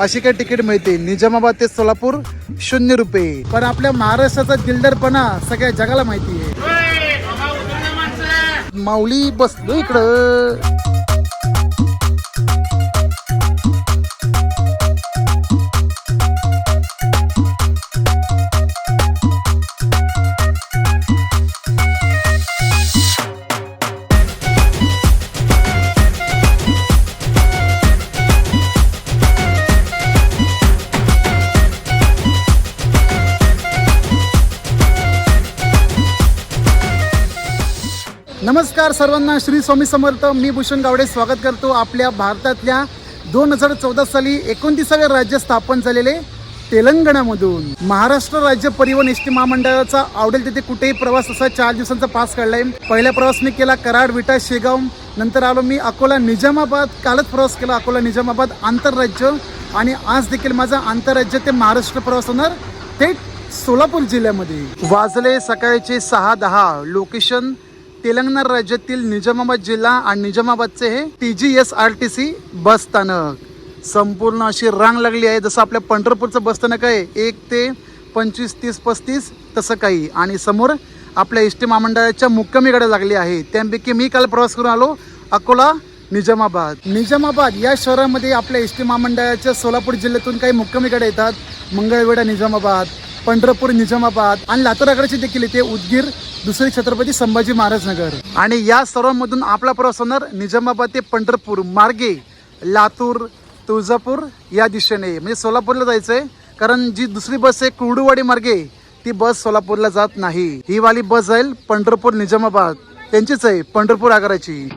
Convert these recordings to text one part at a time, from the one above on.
अशी काही तिकीट मिळते. निजामाबाद ते सोलापूर शून्य रुपये. पण आपल्या महाराष्ट्राचा दिलदारपणा सगळ्या जगाला माहिती आहे. माऊली बसलो इकडं. नमस्कार सर्वांना श्री स्वामी समर्थ मी भूषण गावडे स्वागत करतो आपल्या भारतातल्या दोन हजार चौदा साली एकोणतीसावे राज्य स्थापन झालेले तेलंगणामधून. महाराष्ट्र राज्य परिवहन एस टी महामंडळाचा आवडेल तिथे कुठेही प्रवास असा चार दिवसांचा पास काढलाय. पहिला प्रवास मी केला कराड विटा शेगाव. नंतर आलो मी अकोला निजामाबाद. कालच प्रवास केला अकोला निजामाबाद आंतरराज्य. आणि आज देखील माझा आंतरराज्य ते महाराष्ट्र प्रवास होणार थेट सोलापूर जिल्ह्यामध्ये. वाजले सकाळचे सहा दहा. लोकेशन तेलंगणा राज्यातील निजामाबाद जिल्हा आणि निजामाबादचे हे T G S R T C bus स्थानक. संपूर्ण अशी रांग लागली आहे. जसं आपल्या पंढरपूरचं बस स्थानक आहे एक ते पंचवीस तीस पस्तीस तसं काही. आणि समोर आपल्या एस टी महामंडळाच्या मुक्कामीकडे लागली आहे. त्यापैकी मी काल प्रवास करून आलो अकोला निजामाबाद. निजामाबाद या शहरामध्ये आपल्या एस टी महामंडळाच्या सोलापूर जिल्ह्यातून काही मुक्कामीकडे येतात. मंगळवेढा निजामाबाद. पंढरपूर निजामाबाद आणि लातूर देखील इथे उदगीर दुसरी छत्रपती संभाजी महाराज नगर. आणि या सर्वांमधून आपला प्रवास होणार निजामाबाद ते पंढरपूर मार्गे. लातूर तुळजापूर या दिशेने. म्हणजे सोलापूरला जायचंय कारण जी दुसरी बस आहे कुर्डुवाडी मार्गे ती बस सोलापूरला जात नाही. ही वाली बस जाईल पंढरपूर निजामाबाद. त्यांचीच आहे पंढरपूर आगाराची.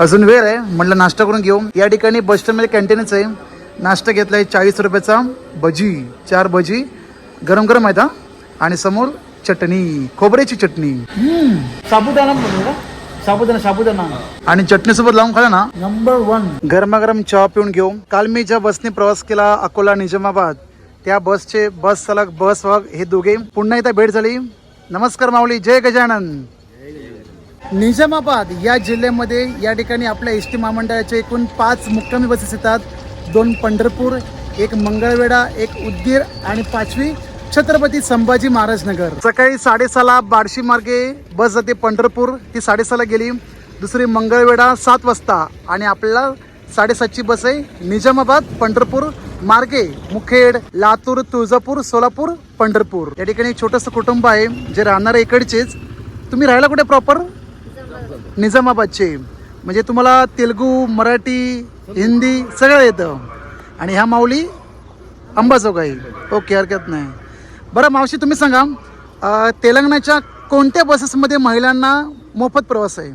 अजून वेळ आहे. म्हटलं नाश्ता करून घेऊ. या ठिकाणी बस स्टँडमध्ये कॅन्टीनच आहे. नाश्ता घेतलाय चाळीस रुपयाचा भजी चार भजी. गरम गरम आहेत हा. आणि समोर चटणी खोबऱ्याची चटणी. साबुदाणा साबुदाणा साबुदाणा. आणि चटणी सोबत लावून खाला ना. नंबर वन गरमागरम चहा पिऊन घेऊ. काल मी ज्या बसने प्रवास केला अकोला निजामाबाद त्या बसचे बस सलग बस वाग हे दोघे पुन्हा एकदा भेट झाली. नमस्कार माऊली जय गजानन. निजामाबाद या जिल्ह्यामध्ये या ठिकाणी आपल्या एस टी महामंडळाचे एकूण पाच मुक्कामी बसेस येतात. दोन पंढरपूर एक मंगळवेढा एक उदगीर आणि पाचवी छत्रपती संभाजी महाराज नगर. सकाळी साडेसहाला बार्शी मार्गे बस जाते पंढरपूर. ती साडेसहाला गेली. दुसरी मंगळवेढा सात वाजता आणि आपल्याला साडेसातची बस आहे निजामाबाद पंढरपूर मार्गे. मुखेड लातूर तुळजापूर सोलापूर पंढरपूर. या ठिकाणी छोटंसं कुटुंब आहे जे राहणार इकडचेच. तुम्ही राहायला कुठे प्रॉपर निजामाबादचे. म्हणजे तुम्हाला तेलगू मराठी हिंदी सगळं येतं. आणि ह्या माऊली अंबाजोगाई. ओके हरकत नाही. बरं मावशी तुम्ही सांगा तेलंगणाच्या कोणत्या बसेसमध्ये महिलांना मोफत प्रवास आहे?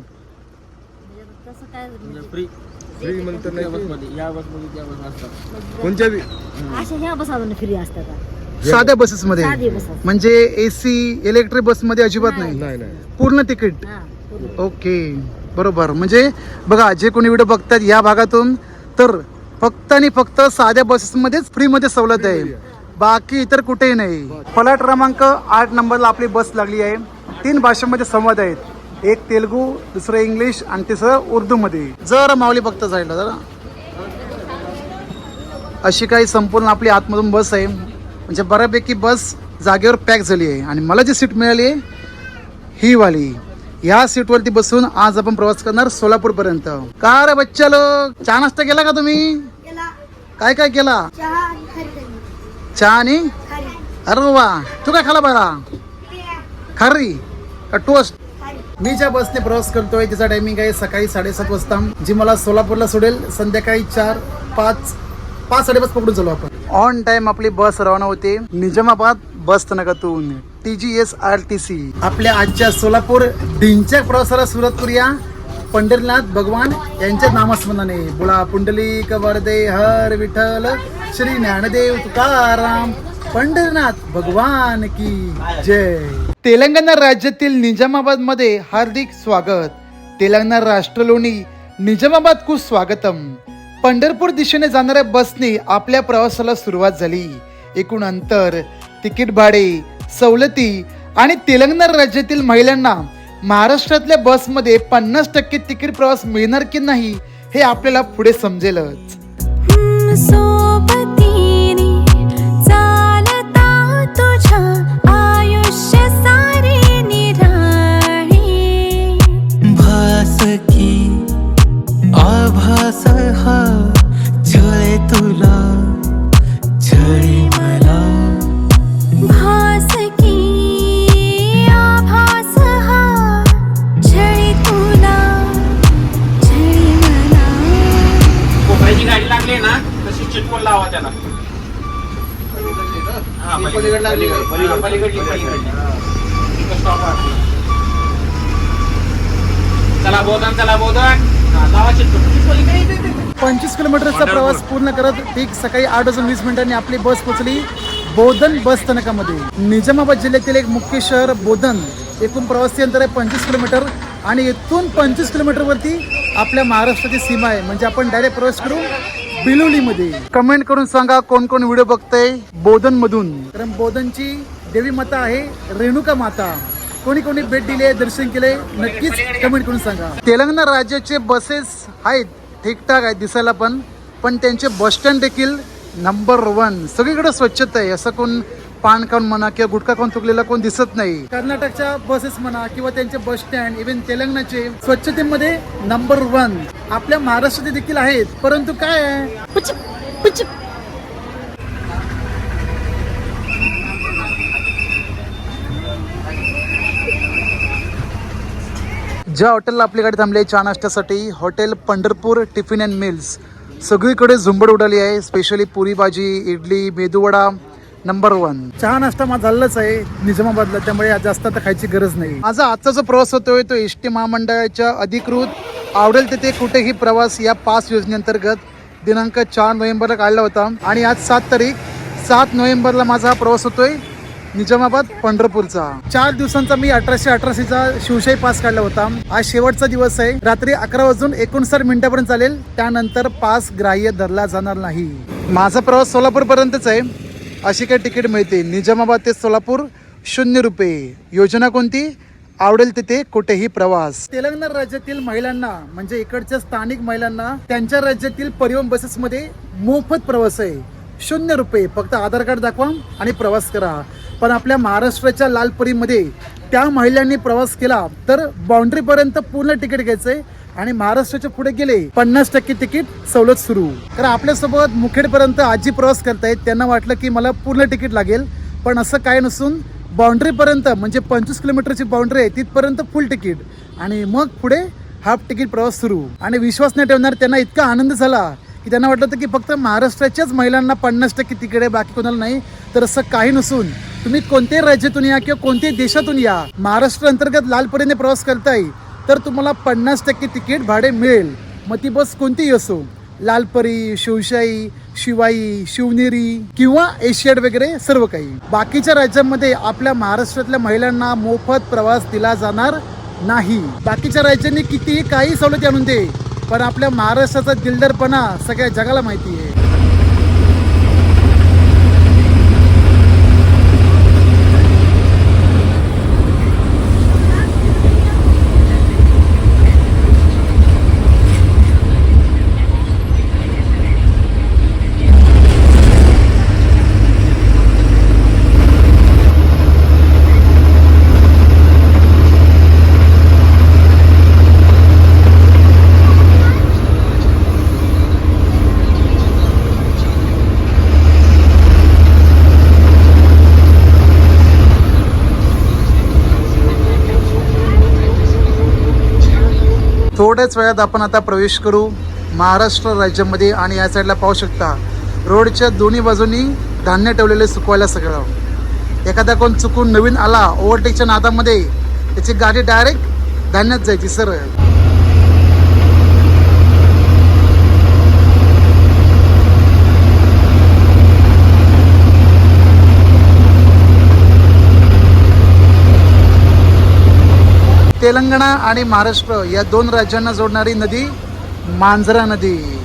साध्या बसेसमध्ये साधी बस असतात. म्हणजे ए सी इलेक्ट्रिक बसमध्ये अजिबात नाही. नाही नाही. पूर्ण तिकीट. हा. ओके बरोबर. म्हणजे बघा जे कोणी व्हिडिओ बघतात या भागातून तर फक्त आणि फक्त साध्या बसेसमध्येच फ्रीमध्ये सवलत आहे. बाकी इतर कुठेही नाही. फलाट क्रमांक आठ नंबरला आपली बस लागली आहे. तीन भाषांमध्ये संवाद आहेत. एक तेलगू दुसरं इंग्लिश आणि तिसरं उर्दूमध्ये. जर माऊली फक्त जायला जरा. अशी काही संपूर्ण आपली आतमधून बस आहे. म्हणजे बऱ्यापैकी बस जागेवर पॅक झाली आहे. आणि मला जी सीट मिळाली आहे ही वाली. ह्या सीटवरती बसून आज आपण प्रवास करणार सोलापूर पर्यंत का रे बच्चा लोक चहा नाश्ता केला का तुम्ही? काय काय केला? चहा आणि अरे वा. तू काय खाला बरा खारी. का टोस्ट? मी ज्या बसने प्रवास करतोय तिचा टायमिंग आहे सकाळी साडेसात वाजता. जी मला सोलापूरला सोडेल संध्याकाळी चार पाच पाच साडेपाच पकडून चालू आपण. ऑन टाइम आपली बस रवाना होते. निजामाबाद बस स्थानकातून. T G S R T C आपल्या आजच्या सोलापूर दिनच्या प्रवासाला सुरुवात करूया. पंढरीनाथ भगवान यांच्या नामस्मरणाने. बोला पुंडलिक वरदे हर विठ्ठल श्री ज्ञानदेव तुकाराम. पंढरीनाथ भगवान की जय. तेलंगणा राज्यातील निजामाबादमध्ये हार्दिक स्वागत. तेलंगणा राष्ट्रलोनी निजामाबाद कु स्वागतम. पंढरपूर दिशेने जाणाऱ्या बसने आपल्या प्रवासाला सुरुवात झाली. एकूण अंतर तिकीट भाडे सवलती आणि तेलंगणा राज्यातील महिलांना महाराष्ट्रातल्या बसमध्ये पन्नास टक्के तिकीट प्रवास मिळणार की नाही हे आपल्याला पुढे समजेलच. लावा त्याला हा, पलीकडली. पलीकडली. चला बोधन चला बोधन. लावा चिटकून पलीकडे. पंचवीस किलोमीटरचा प्रवास पूर्ण करत ठीक सकाळी आठ वाजून वीस मिनिटांनी आपली बस पोहोचली बोधन बस स्थानकामध्ये. निजामाबाद जिल्ह्यातील एक मुख्य शहर बोधन. एकूण प्रवासी अंतर आहे पंचवीस किलोमीटर आणि इथून पंचवीस किलोमीटरवरती आपल्या महाराष्ट्राची सीमा आहे. म्हणजे आपण डायरेक्ट प्रवेश करू. बिलोलीमध्ये. कमेंट करून सांगा कोण कोण व्हिडिओ बघतंय बोधन मधून कारण बोधनची देवी माता आहे रेणुका माता. कोणी कोणी भेट दिली आहे दर्शन केले नक्कीच कमेंट करून सांगा. तेलंगणा राज्याचे बसेस आहेत ठीकठाक आहेत दिसायला पण पण त्यांचे बस स्टँड देखील नंबर वन सगळीकडे स्वच्छता आहे असं कोण पान खाऊन म्हणा किंवा गुटखा खाऊन चुकलेला कोण दिसत नाही. कर्नाटकच्या बसेस म्हणा किंवा त्यांचे बस स्टँड इव्हन तेलंगणाचे स्वच्छतेमध्ये नंबर वन आपल्या महाराष्ट्रात देखील आहेत परंतु काय आहे. ज्या हॉटेलला आपली गाडी थांबली आहे चहा नाश्त्यासाठी hotel Pandharpur tiffin and meals सगळीकडे झुंबड उडाली आहे स्पेशली पुरी भाजी इडली मेदूवडा. नंबर वन चहा नाश्ता माझा झालेलाच आहे. निजामाबादला त्यामुळे आज जास्त आता खायची गरज नाही. माझा आजचा जो प्रवास होतोय तो एस टी महामंडळाच्या अधिकृत आवडेल तिथे कुठेही प्रवास या पास योजनेअंतर्गत दिनांक चार नोव्हेंबरला काढला होता. आणि आज सात तारीख सात नोव्हेंबरला माझा हा प्रवास होतोय निजामाबाद पंढरपूरचा. चार दिवसांचा मी अठराशे अठराशेचा शिवशाही पास काढला होता. आज शेवटचा दिवस आहे. रात्री अकरा वाजून एकोणसाठ मिनिटापर्यंत चालेल. त्यानंतर पास ग्राह्य धरला जाणार नाही. माझा प्रवास सोलापूर पर्यंतच आहे. अशी काही तिकीट मिळते निजामाबाद ते सोलापूर शून्य रुपये. योजना कोणती? आवडेल तिथे कुठेही प्रवास. तेलंगणा राज्यातील महिलांना म्हणजे इकडच्या स्थानिक महिलांना त्यांच्या राज्यातील परिवहन बसेसमध्ये मोफत प्रवास आहे. शून्य रुपये. फक्त आधार कार्ड दाखवा आणि प्रवास करा. पण आपल्या महाराष्ट्राच्या लालपरीमध्ये त्या महिलांनी प्रवास केला तर बाउंड्रीपर्यंत पूर्ण तिकीट घ्यायचं आहे आणि महाराष्ट्राच्या पुढे गेले पन्नास टक्के तिकीट सवलत सुरू. तर आपल्यासोबत मुखेडपर्यंत आजी प्रवास करतायत. त्यांना वाटलं की मला पूर्ण तिकीट लागेल पण असं काय नसून बाउंड्रीपर्यंत म्हणजे पंचवीस किलोमीटरची बाउंड्री आहे तिथपर्यंत फुल तिकीट. आणि मग पुढे हाफ तिकीट प्रवास सुरू. आणि विश्वास नाही ठेवणार त्यांना इतका आनंद झाला की त्यांना वाटलं होतं की फक्त महाराष्ट्राच्याच महिलांना पन्नास टक्के तिकीट आहे बाकी कोणाला नाही. तर असं काही नसून तुम्ही कोणत्याही राज्यातून या किंवा कोणत्याही देशातून या महाराष्ट्र अंतर्गत लालपरीने प्रवास करताय. तर तुम्हाला पन्नास टक्के तिकीट भाडे मिळेल. मग ती बस कोणतीही असो लालपरी शिवशाही शिवाई शिवनेरी किंवा एशियाड वगैरे सर्व काही. बाकीच्या राज्यांमध्ये आपल्या महाराष्ट्रातल्या महिलांना मोफत प्रवास दिला जाणार नाही. बाकीच्या राज्यांनी कितीही काही सवलती आणून दे पण आपल्या महाराष्ट्राचा दिलदारपणा सगळ्या जगाला माहिती आहे. थोड्याच वेळात आपण आता प्रवेश करू महाराष्ट्र राज्यामध्ये आणि या साईडला पाहू शकता. रोडच्या दोन्ही बाजूनी धान्य ठेवलेले सुकवायला सगळं एखादा कोण चुकून नवीन आला ओव्हरटेकच्या नादामध्ये त्याची गाडी डायरेक्ट धान्यात जायची सर तेलंगणा आणि महाराष्ट्र या दोन राज्यांना जोडणारी नदी मांजरा नदी.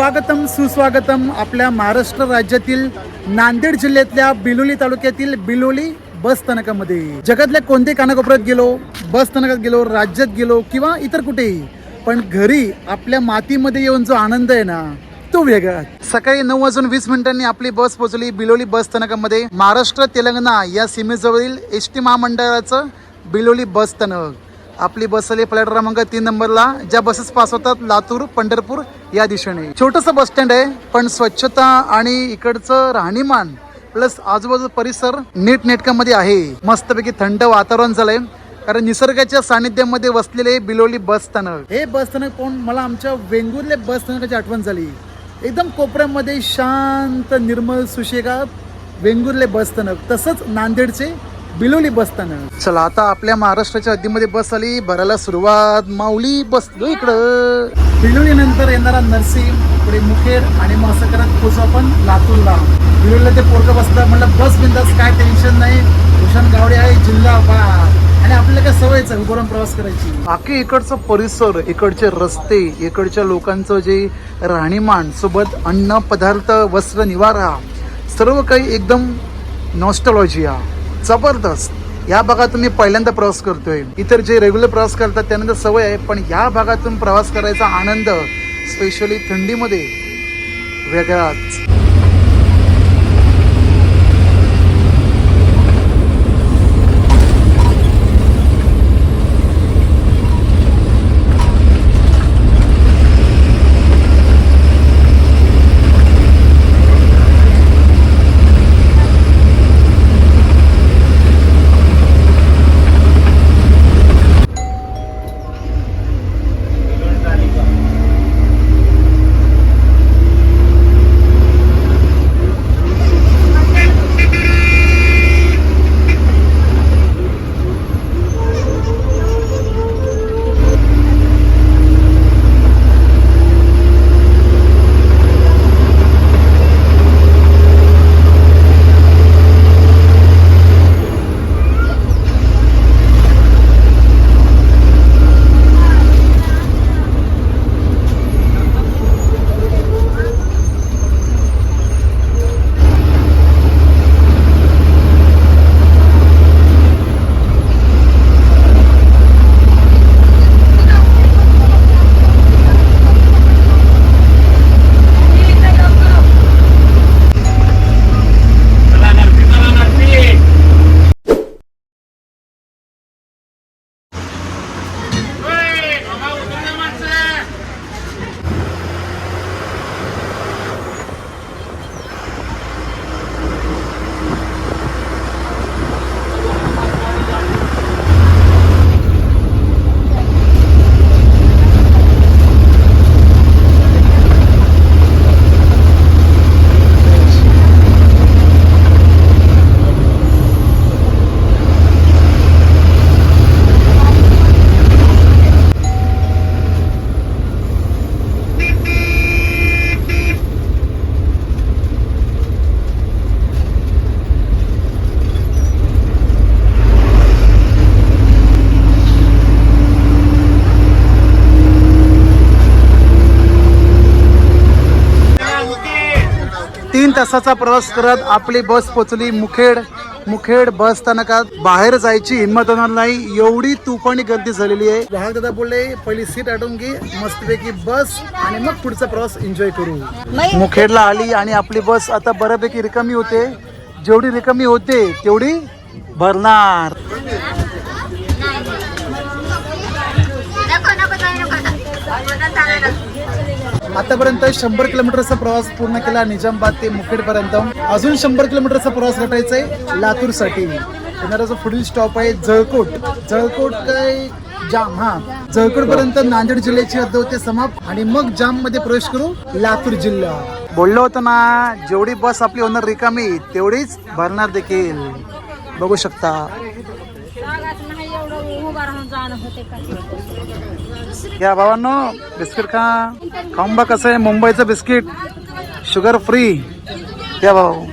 स्वागतम सुस्वागतम आपल्या महाराष्ट्र राज्यातील नांदेड जिल्ह्यातल्या बिलोली तालुक्यातील बिलोली बस स्थानकामध्ये. जगातल्या कोणत्याही कानाकोपऱ्यात गेलो बस स्थानकात गेलो राज्यात गेलो किंवा इतर कुठेही पण घरी आपल्या मातीमध्ये येऊन जो आनंद आहे ना तो वेगळा. सकाळी नऊ वाजून वीस मिनिटांनी आपली बस पोहोचली बिलोली बस स्थानकामध्ये. महाराष्ट्र तेलंगणा या सीमेजवळील एस टी महामंडळाचं बिलोली बस स्थानक. आपली बस आली प्लॅट क्रमांक तीन नंबरला. ज्या बसेस पास होतात लातूर पंढरपूर या दिशेने. छोटस बस स्टँड आहे पण स्वच्छता आणि इकडचं राहणीमान प्लस आजूबाजू परिसर नीट नेटकामध्ये आहे. मस्तपैकी थंड वातावरण झालंय कारण निसर्गाच्या सानिध्यामध्ये वसलेले बिलोली बस स्थानक. हे बस स्थानक पाहून मला आमच्या वेंगुर्ले बस स्थानकाची आठवण झाली. एकदम कोपऱ्यामध्ये शांत निर्मल सुशेगात वेंगुर्ले बस स्थानक. तसंच नांदेडचे बिलोली बस स्थानक चला आता आपल्या महाराष्ट्राच्या हद्दीमध्ये बस आली. भरायला सुरुवात. माऊली बसलो इकडं. बिलोली नंतर येणारा नरसिंग पुढे मुखेड आणि मग असं करत पोचू आपण लातूरला. बिलोलीला ते पोरग बसतात म्हणलं बस बिंदास काय टेन्शन नाही. भूषण गावडे आहे जिल्हा बा आणि आपल्याला काय सवयच आहे उभं प्रवास करायची. बाकी इकडचं परिसर इकडचे रस्ते इकडच्या लोकांचं जे राहणीमान सोबत अन्न पदार्थ वस्त्र निवारा सर्व काही एकदम नॉस्टॉलॉजिया जबरदस्त. या भागातून मी पहिल्यांदा प्रवास करतोय. इतर जे रेग्युलर प्रवास करतात त्यांना सवय आहे पण या भागातून प्रवास करायचा आनंद स्पेशली थंडीमध्ये वेगळाच. तीन तासाचा प्रवास करत आपली बस पोचली मुखेड. मुखेड बस स्थानकात बाहेर जायची हिंमत होणार नाही. एवढी तुफानी गर्दी झालेली आहे. वाहक दादा बोलले पहिली सीट आटून घे मस्तपैकी बस आणि मग पुढचा प्रवास एन्जॉय करू. मुखेडला आली आणि आपली बस आता बऱ्यापैकी रिकामी होते. जेवढी रिकामी होते तेवढी भरणार. आतापर्यंत शंभर किलोमीटरचा प्रवास पूर्ण केला निजामाबाद ते मुखेड पर्यंत अजून शंभर किलोमीटरचा प्रवास गाठायचा आहे लातूरसाठी येणारा जो पुढील स्टॉप आहे जळकोट. जळकोट काय? जाम हा. जळकोट पर्यंत नांदेड जिल्ह्याची हद्द होते समाप्त. आणि मग जाममध्ये प्रवेश करू लातूर जिल्हा. बोललो होतो ना जेवढी बस आपली होणार रिकामी तेवढीच भरणार देखील. बघू शकता. या भावांनो बिस्किट खा. खाऊन बा कसं आहे मुंबईचं बिस्किट. शुगर फ्री या भाऊ.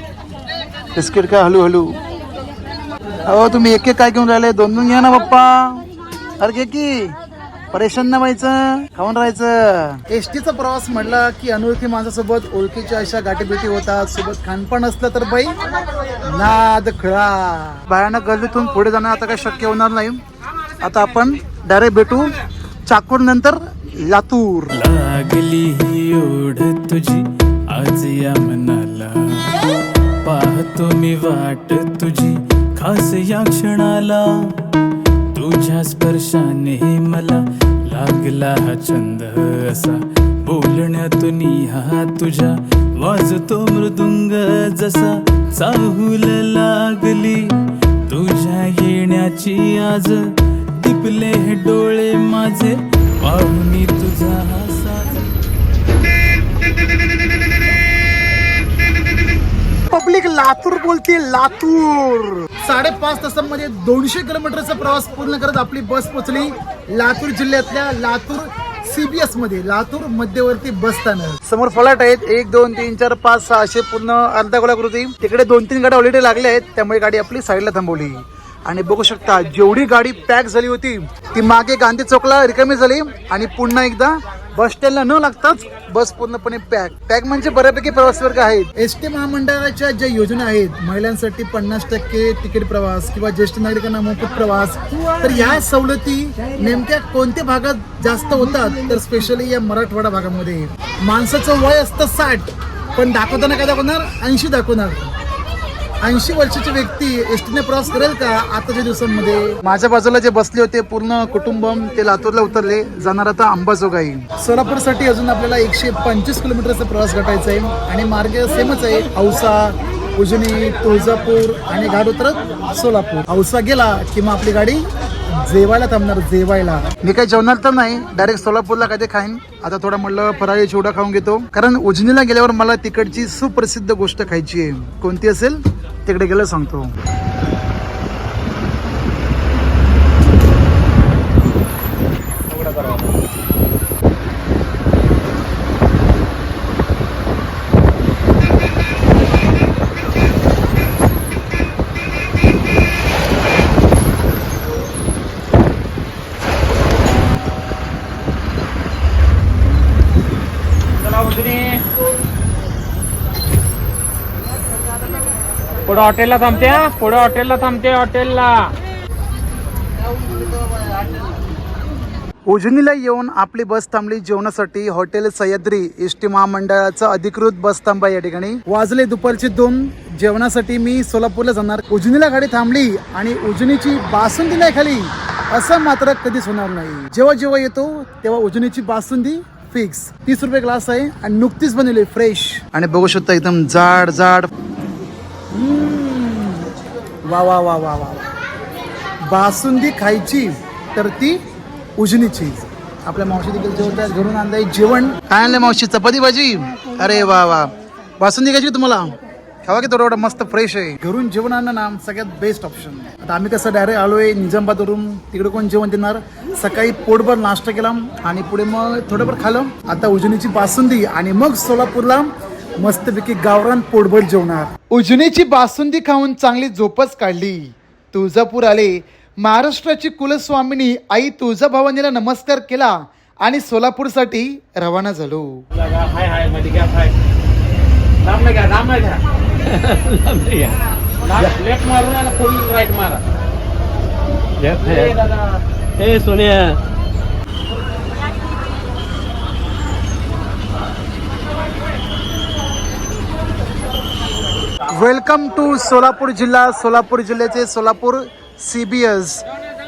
बिस्किट खा हलू हलू अहो तुम्ही एक एक काय घेऊन राहिले? दोन दोन घ्या ना पप्पा. अरे घे की. परेशान नाही व्हायचं खाऊन राहायचं. एसटीचा प्रवास म्हटला की अनोळखी माणसासोबत ओळखीच्या अशा गाठीभेटी होतात. सोबत खानपान असलं तर बाई नाद खळा. भयानक गर्दीतून पुढे जाणं आता काही शक्य होणार नाही. आता आपण डायरेक्ट भेटू. चाकूर नंतर लातूर. लागली ही ओढ तुझी आज या मनाला. पाहतो मी वाट तुझी खास या क्षणाला. तुझ्या स्पर्शाने मला लागला हा छंद असा. बोलण्यातून हा तुझ्या वाजतो मृदुंग जसा. चाहूल लागली तुझ्या येण्याची आज टिपले हे डोळे माझे पाहुणी तुझा हा साज पब्लिक लातूर बोलते लातूर. साडेपाच तासांमध्ये दोनशे किलोमीटरचा प्रवास पूर्ण करत आपली बस पोहोचली लातूर जिल्ह्यातल्या लातूर सीबीएसमध्ये लातूर मध्यवर्ती बस स्थानक. समोर फलाट आहेत. एक दोन तीन चार पाच सहा असे पूर्ण अर्धा गोलाकृती तिकडे दोन तीन गाड्या ऑलरेडी लागल्या आहेत. त्यामुळे गाडी आपली साईडला थांबवली. आणि बघू शकता जेवढी गाडी पॅक झाली होती ती मागे गांधी चौकला रिकामी झाली आणि पुन्हा एकदा बस स्टँडला न लागताच बस पूर्णपणे पॅक पॅक म्हणजे बऱ्यापैकी प्रवास वर्ग आहेत. एस टी महामंडळाच्या ज्या योजना आहेत महिलांसाठी पन्नास टक्के तिकीट प्रवास किंवा ज्येष्ठ नागरिकांना मोफत प्रवास तर या सवलती नेमक्या कोणत्या भागात जास्त होतात? तर स्पेशली या मराठवाडा भागामध्ये. माणसाचं वय असतं साठ पण दाखवताना काय दाखवणार? ऐंशी दाखवणार. ऐंशी वर्षाची व्यक्ती एसटीने प्रवास करेल का आताच्या दिवसांमध्ये? माझ्या बाजूला जे बसले होते पूर्ण कुटुंबम ते लातूरला उतरले. जाणार आता अंबाजोगाई. सोलापूरसाठी अजून आपल्याला एकशे पंचवीस किलोमीटरचा प्रवास गाठायचा आहे आणि मार्ग सेमच आहे. औसा उजनी तुळजापूर आणि घाट उतरत सोलापूर. औसा गेला की मग आपली गाडी जेवायला थांबणार जेवायला. मी काही जेवणार तर नाही डायरेक्ट सोलापूरला कधी खाईन. आता थोडा म्हणलं फराळी चिवडा खाऊन घेतो. कारण उजनीला गेल्यावर मला तिकडची सुप्रसिद्ध गोष्ट खायची आहे. कोणती असेल? तिकडे गेलं सांगतो चला उजनी पुढे हॉटेलला थांबते हा. पुढे हॉटेलला थांबते हॉटेलला उजनीला येऊन आपली बस थांबली जेवणासाठी. हॉटेल सह्याद्री एस टी महामंडळाचा अधिकृत बस थांबा या ठिकाणी. वाजले दुपारचे दोन जेवणासाठी मी सोलापूरला जाणार. उजनीला गाडी थांबली आणि उजनीची बासुंदी नाही खाली. असं मात्र कधीच होणार नाही. जेव्हा जेव्हा येतो तेव्हा उजनीची बासुंदी फिक्स तीस रुपये ग्लास आहे आणि नुकतीच बनवली फ्रेश आणि बघू शकता एकदम जाड जाड वा वा वा वा वा बासुंदी खायची तर ती उजनीची. आपल्या मावशी देखील जेवतात घरून आणलंय जेवण. काय आणलंय मावशी? चपाती भाजी? अरे वा वा. बासुंदी खायची तुम्हाला? खावा की थोडं मस्त फ्रेश आहे. घरून जेवण आणणं ना सगळ्यात बेस्ट ऑप्शन आता आम्ही कसं डायरेक्ट आलोय निजामबादवरून. तिकडे कोण जेवण देणार? सकाळी पोटभर नाश्ता केला आणि पुढे मग थोडंभर खालं. आता उजनीची बासुंदी आणि मग सोलापूरला मस्तपैकी गावरान पोटभर जेवणार. उजनीची बासुंदी खाऊन चांगली झोपच काढली. तुळजापूर आले. महाराष्ट्राची कुलस्वामिनी आई तुळजाभवानीला नमस्कार केला आणि सोलापूरसाठी रवाना झालो. हाय हायमध्ये गॅप हाय. दामला घ्या दामला घ्या. लेफ्ट मारून आणि फुल राईट मारा. हे सोनिया. वेलकम टू सोलापूर जिल्हा सोलापूर जिल्ह्याचे सोलापूर सी बी एस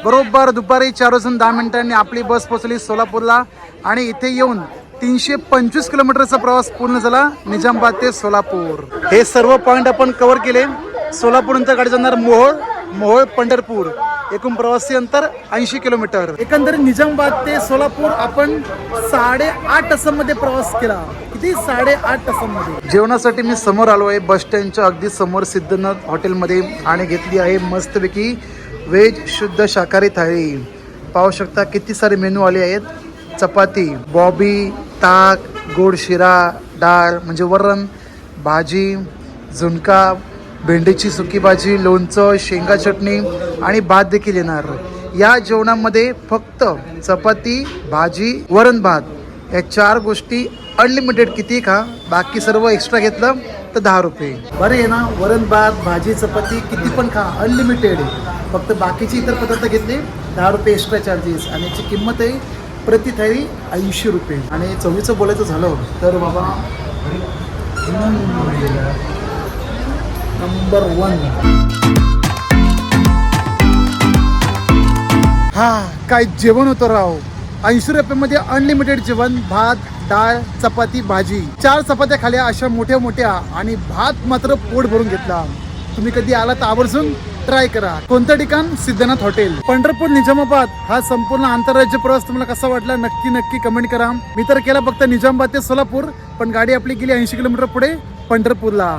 बरोबर दुपारी चार वाजून दहा मिनिटांनी आपली बस पोहोचली सोलापूरला आणि इथे येऊन तीनशे पंचवीस किलोमीटरचा प्रवास पूर्ण झाला निजामाबाद ते सोलापूर. हे सर्व पॉईंट आपण कव्हर केले. सोलापूरनंतर गाडी जाणार मोहोळ. मोहोळ पंढरपूर. एकूण प्रवासी अंतर ऐंशी किलोमीटर. एकंदरीत निजामाबाद ते सोलापूर आपण साडेआठ तासांमध्ये प्रवास केला. किती? साडेआठ तासांमध्ये. जेवणासाठी मी समोर आलो आहे. बस स्टँडच्या अगदी समोर सिद्धनाथ हॉटेलमध्ये आणि घेतली आहे. मस्तपैकी व्हेज शुद्ध शाकाहारी थाळी. पाहू शकता किती सारे मेनू आले आहेत. चपाती बॉबी ताक गोड शिरा डाळ म्हणजे वरण भाजी झुणका भेंडीची सुकी भाजी लोणचं शेंगा चटणी आणि भात देखील येणार. या जेवणामध्ये फक्त चपाती भाजी वरण भात या चार गोष्टी अनलिमिटेड किती खा बाकी सर्व एक्स्ट्रा घेतलं तर दहा रुपये. बरं आहे ना वरण भात भाजी चपाती किती पण खा अनलिमिटेड फक्त बाकीचे इतर पदार्थ घेतले दहा रुपये एक्स्ट्रा चार्जेस आणि याची किंमत आहे प्रति थाळी ऐंशी रुपये. आणि चवीचं बोलायचं झालं तर बाबा नंबर वन हा काय जेवण होतं राव? ऐंशी रुपयामध्ये अनलिमिटेड जेवण भात डाळ चपाती भाजी. चार चपात्या खाल्या अशा मोठ्या मोठ्या आणि भात मात्र पोट भरून घेतला. तुम्ही कधी आला तर आवर्जून? ट्राय करा. कोणतं ठिकाण? सिद्धनाथ हॉटेल पंढरपूर निजामाबाद. हा संपूर्ण आंतरराज्य प्रवास तुम्हाला कसा वाटला? नक्की नक्की कमेंट करा. मी तर केला फक्त निजामाबाद ते सोलापूर पण गाडी आपली गेली ऐंशी किलोमीटर पुढे पंढरपूरला.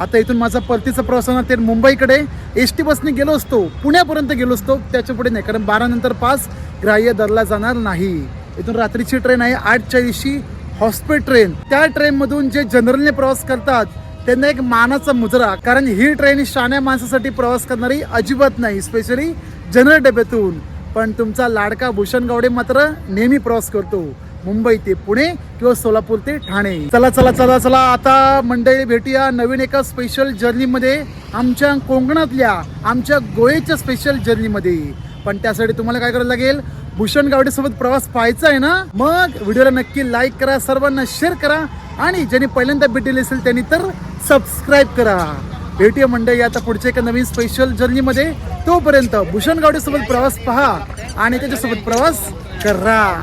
आता इथून माझा परतीचा प्रवास होणार ते मुंबईकडे. एस टी बसने गेलो असतो पुण्यापर्यंत गेलो असतो त्याच्या पुढे नाही कारण बारा नंतर पास ग्राह्य धरला जाणार नाही. इथून रात्रीची ट्रेन आहे आठ चाळीसची हॉस्पिट ट्रेन त्या ट्रेनमधून जे जनरलने प्रवास करतात त्यांना एक मानाचा मुजरा कारण ही ट्रेन शाण्या माणसासाठी प्रवास करणारी अजिबात नाही स्पेशली जनरल डब्यातून. पण तुमचा लाडका भूषण गावडे मात्र नेहमी प्रवास करतो. मुंबई ते पुणे किंवा सोलापूर ते ठाणे. चला चला चला चला. आता मंडळी भेटूया नवीन एका स्पेशल जर्नीमध्ये आमच्या कोकणातल्या आमच्या गोव्याच्या स्पेशल जर्नीमध्ये पण त्यासाठी तुम्हाला काय करावं लागेल? भूषण गावडे सोबत प्रवास पाहायचा आहे ना? मग व्हिडिओला नक्की लाईक करा सर्वांना शेअर करा आणि ज्यांनी पहिल्यांदा भेट दिली असेल त्यांनी तर सबस्क्राईब करा. भेटूया मंडळी आता पुढच्या एका नवीन स्पेशल जर्नीमध्ये तोपर्यंत भूषण गावडे सोबत प्रवास पहा आणि त्याच्यासोबत प्रवास करा.